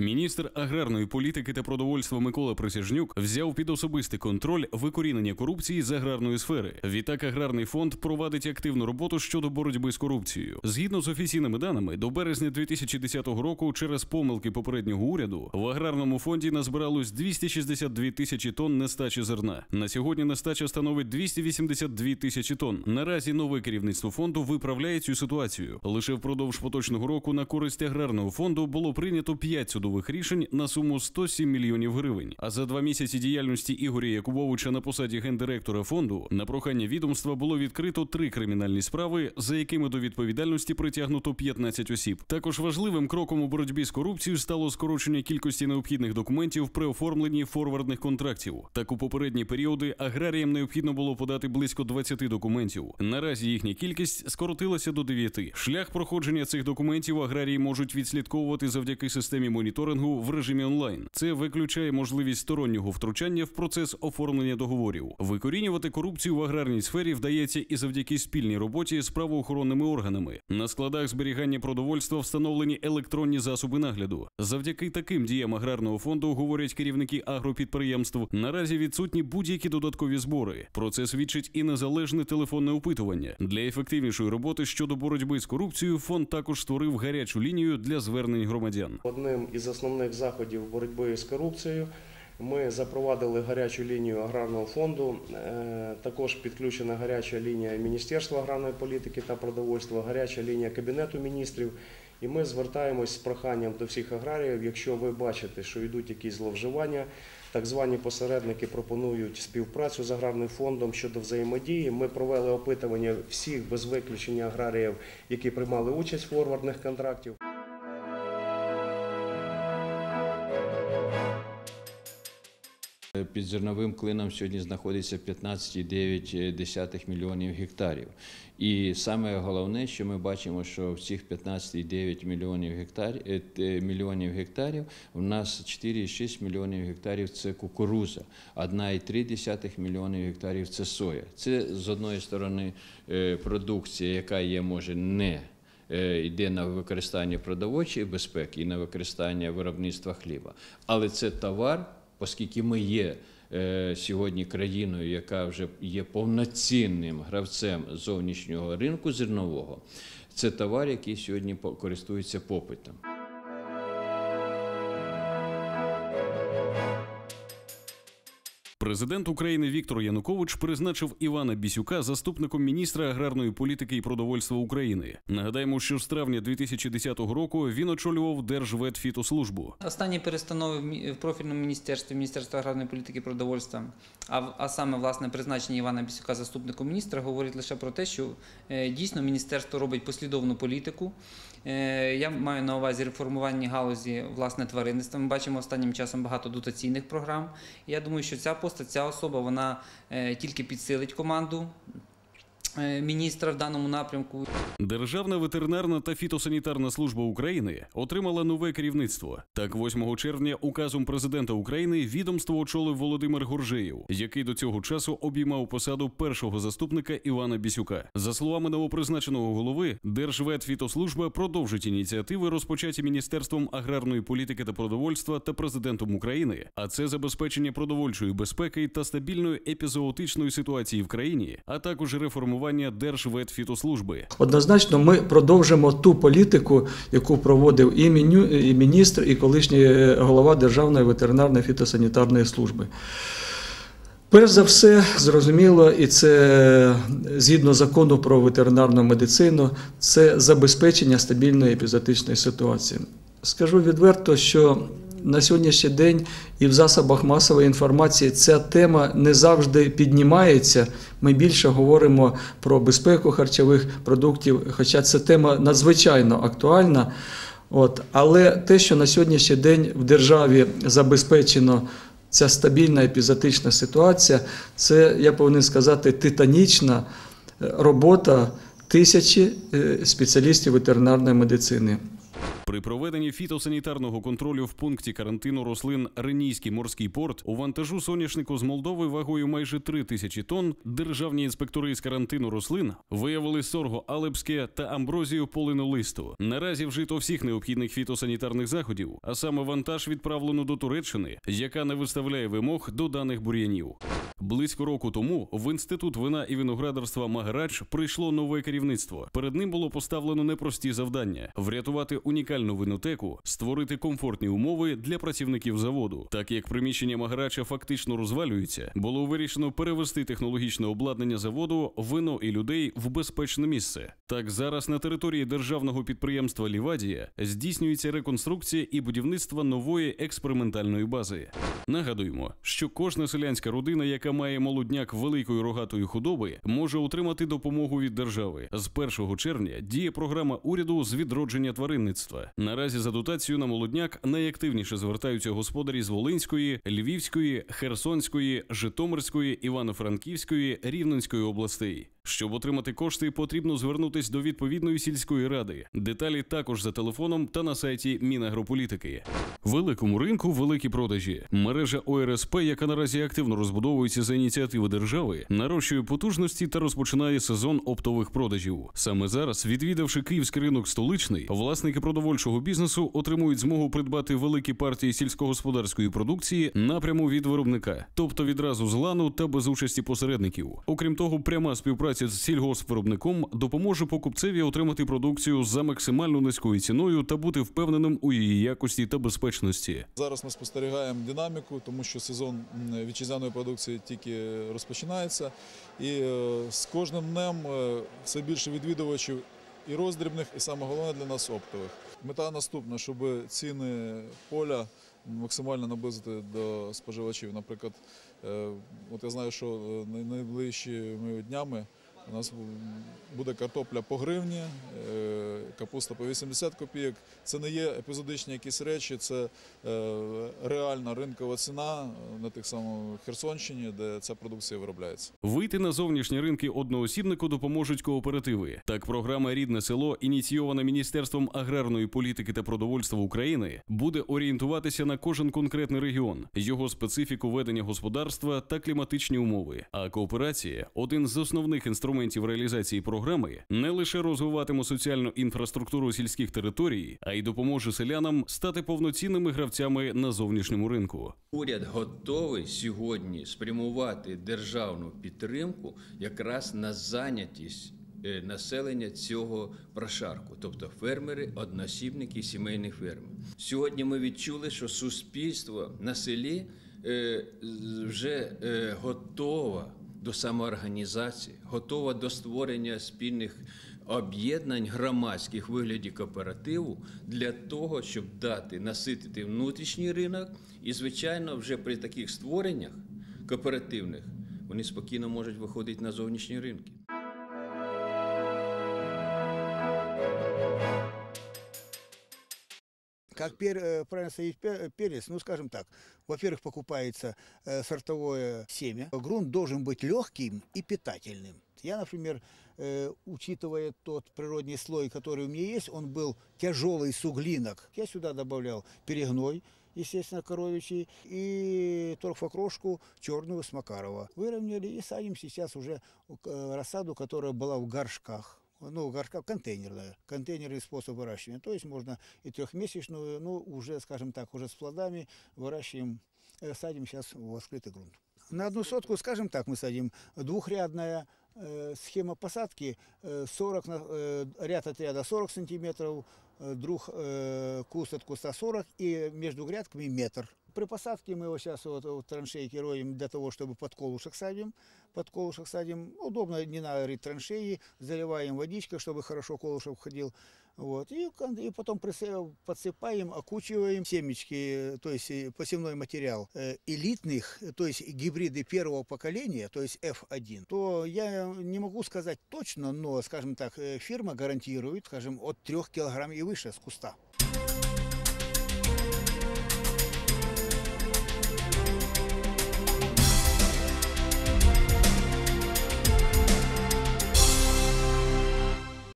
Міністр аграрної політики та продовольства Микола Присяжнюк взяв під особистий контроль викорінення корупції з аграрної сфери. Відтак аграрний фонд провадить активну роботу щодо боротьби з корупцією. Згідно з офіційними даними, до березня 2010 року, через помилки попереднього уряду, в аграрному фонді назбиралось 262 тисячі тонн нестачі зерна. На сьогодні нестача становить 282 тисячі тонн. Наразі нове керівництво фонду виправляє цю ситуацію. Лише впродовж поточного року на користь аграрного фонду було прийнято 5 судових рішень на суму 107 мільйонів гривень. А за два місяці діяльності Ігоря Якубовича на посаді гендиректора фонду на прохання відомства було відкрито три кримінальні справи, за якими до відповідальності притягнуто 15 осіб. Також важливим кроком у боротьбі з корупцією стало скорочення кількості необхідних документів при оформленні форвардних контрактів. Так у попередні періоди аграріям необхідно було подати близько 20 документів. Наразі їхня кількість скоротилася до 9. Шлях проходження цих документів аграрії можуть відслідковувати завдяки системі моніторингу в режимі онлайн. Це виключає можливість стороннього втручання в процес оформлення договорів. Викорінювати корупцію в аграрній сфері вдається і завдяки спільній роботі з правоохоронними органами. На складах зберігання продовольства встановлені електронні засоби нагляду. Завдяки таким діям аграрного фонду говорять керівники агропідприємств. Наразі відсутні будь-які додаткові збори. Про це свідчить і незалежне телефонне опитування. Для ефективнішої роботи щодо боротьби з корупцією фонд також створив гарячу лінію для звернень громадян. Одним із основних заходів боротьби з корупцією ми запровадили гарячу лінію аграрного фонду. Е, Також підключена гаряча лінія Міністерства аграрної політики та продовольства, гаряча лінія Кабінету міністрів. І ми звертаємось з проханням до всіх аграріїв, якщо ви бачите, що йдуть якісь зловживання, так звані посередники пропонують співпрацю з аграрним фондом щодо взаємодії. Ми провели опитування всіх без виключення аграріїв, які приймали участь в форвардних контрактів. Під зерновим клином сьогодні знаходиться 15,9 мільйонів гектарів. І саме головне, що ми бачимо, що в цих 15,9 мільйонів гектарів, е, мільйонів гектарів у нас 4,6 мільйонів гектарів це кукуруза, 1,3 мільйонів гектарів це соя. Це з одної сторони е, продукція, яка є може не е, йде на використання продовольчої безпеки і на використання виробництва хліба. Але це товар, оскільки ми є е, сьогодні країною, яка вже є повноцінним гравцем зовнішнього ринку зернового, це товар, який сьогодні користується попитом. Президент України Віктор Янукович призначив Івана Бісюка заступником міністра аграрної політики і продовольства України. Нагадаємо, що з травня 2010 року він очолював Держветфітослужбу. Останні перестанови в профільному міністерстві Міністерства аграрної політики і продовольства, а, а саме власне призначення Івана Бісюка заступником міністра, говорить лише про те, що е, дійсно міністерство робить послідовну політику. Е, я маю на увазі реформування галузі власне тваринництва. Ми бачимо останнім часом багато дотаційних програм. Я думаю, що ця постать, ця особа, вона е, тільки підсилить команду міністра в даному напрямку. Державна ветеринарна та фітосанітарна служба України отримала нове керівництво. Так, 8 червня указом президента України відомство очолив Володимир Горжеєв, який до цього часу обіймав посаду першого заступника Івана Бісюка. За словами новопризначеного голови, Держветфітослужба продовжить ініціативи, розпочаті Міністерством аграрної політики та продовольства та президентом України. А це забезпечення продовольчої безпеки та стабільної епізоотичної ситуації в країні, а також реформування Держветфітослужби. Однозначно, ми продовжимо ту політику, яку проводив і, міністр, і колишній е, голова Державної ветеринарної фітосанітарної служби. Перш за все, зрозуміло, і це згідно закону про ветеринарну медицину, це забезпечення стабільної епізотичної ситуації. Скажу відверто, що на сьогоднішній день і в засобах масової інформації ця тема не завжди піднімається. Ми більше говоримо про безпеку харчових продуктів, хоча ця тема надзвичайно актуальна. От, але те, що на сьогоднішній день в державі забезпечено ця стабільна епізотична ситуація, це, я повинен сказати, титанічна е, робота тисячі е, спеціалістів ветеринарної медицини. При проведенні фітосанітарного контролю в пункті карантину рослин Ренійський морський порт у вантажу соняшнику з Молдови вагою майже 3 тисячі тонн державні інспектори з карантину рослин виявили сорго алепське та амброзію полину листу. Наразі вжито всіх необхідних фітосанітарних заходів, а саме вантаж відправлено до Туреччини, яка не виставляє вимог до даних бур'янів. Близько року тому в інститут вина і виноградарства Магарач прийшло нове керівництво. Перед ним було поставлено непрості завдання: врятувати унікальну винотеку, створити комфортні умови для працівників заводу. Так як приміщення Магарача фактично розвалюється, було вирішено перевести технологічне обладнання заводу, вино і людей в безпечне місце. Так зараз на території державного підприємства Лівадія здійснюється реконструкція і будівництво нової експериментальної бази. Нагадуємо, що кожна селянська родина, яка має молодняк великої рогатої худоби, може отримати допомогу від держави. З 1 червня діє програма уряду з відродження тваринництва. Наразі за дотацію на молодняк найактивніше звертаються господарі з Волинської, Львівської, Херсонської, Житомирської, Івано-Франківської, Рівненської областей. Щоб отримати кошти, потрібно звернутись до відповідної сільської ради. Деталі також за телефоном та на сайті Мінагрополітики. Великому ринку великі продажі. Мережа ОРСП, яка наразі активно розбудовується за ініціативи держави, нарощує потужності та розпочинає сезон оптових продажів. Саме зараз, відвідавши київський ринок столичний, власники продовольчого бізнесу отримують змогу придбати великі партії сільськогосподарської продукції напряму від виробника, тобто відразу з лану та без участі посередників. Окрім того, пряма співпраця з сільгоспвиробником допоможе покупцеві отримати продукцію за максимально низькою ціною та бути впевненим у її якості та безпечності. Зараз ми спостерігаємо динаміку, тому що сезон м, вітчизняної продукції тільки розпочинається. І е, з кожним днем е, все більше відвідувачів і роздрібних, і саме головне для нас оптових. Мета наступна, щоб ціни поля максимально наблизити до споживачів. Наприклад, е, от я знаю, що найближчими днями у нас буде картопля по гривні, е, капуста по 80 копійок. Це не є епізодичні якісь речі, це е, реальна ринкова ціна на тих самих Херсонщині, де ця продукція виробляється. Вийти на зовнішні ринки одноосібнику допоможуть кооперативи. Так, програма Рідне село, ініційована Міністерством аграрної політики та продовольства України, буде орієнтуватися на кожен конкретний регіон, його специфіку ведення господарства та кліматичні умови. А кооперація один з основних інструментів реалізації програми, не лише розвиватиме соціальну інфраструктуру сільських територій, а й допоможе селянам стати повноцінними гравцями на зовнішньому ринку. Уряд готовий сьогодні спрямувати державну підтримку якраз на зайнятість е, населення цього прошарку, тобто фермери, односібники сімейних ферм. Сьогодні ми відчули, що суспільство на селі е, вже е, готове до самоорганізації, готова до створення спільних об'єднань громадських вигляді кооперативу для того, щоб дати наситити внутрішній ринок, і, звичайно, вже при таких створеннях кооперативних вони спокійно можуть виходити на зовнішні ринки. Как пер- э, правильно садить пе- перец? Ну, скажем так, во-первых, покупается э, сортовое семя. Грунт должен быть легким и питательным. Я, например, э, учитывая тот природный слой, который у меня есть, он был тяжелый суглинок. Я сюда добавлял перегной, естественно, коровичий, и торфокрошку черную с Макарова. Выровняли и садим сейчас уже э, рассаду, которая была в горшках ну, горшка контейнерная, контейнерный способ выращивания. То есть можно и трехмесячную, ну, уже, скажем так, уже с плодами выращиваем, э, садим сейчас в открытый грунт. На одну сотку, скажем так, мы садим двухрядная э, схема посадки, э, 40 на, э, ряд от ряда 40 сантиметров, э, друг э, куст от куста 40 и между грядками метр. При посадке мы его сейчас вот, вот траншейки роем для того, чтобы под колышек садим. Под колышек садим. Удобно, не надо рыть траншеи. Заливаем водичкой, чтобы хорошо колышек входил. Вот. И, и потом подсыпаем, окучиваем семечки, то есть э, посевной материал э, элитных, то есть гибриды первого поколения, то есть F1, то я не могу сказать точно, но, скажем так, э, фирма гарантирует, скажем, от 3 килограмм и выше с куста.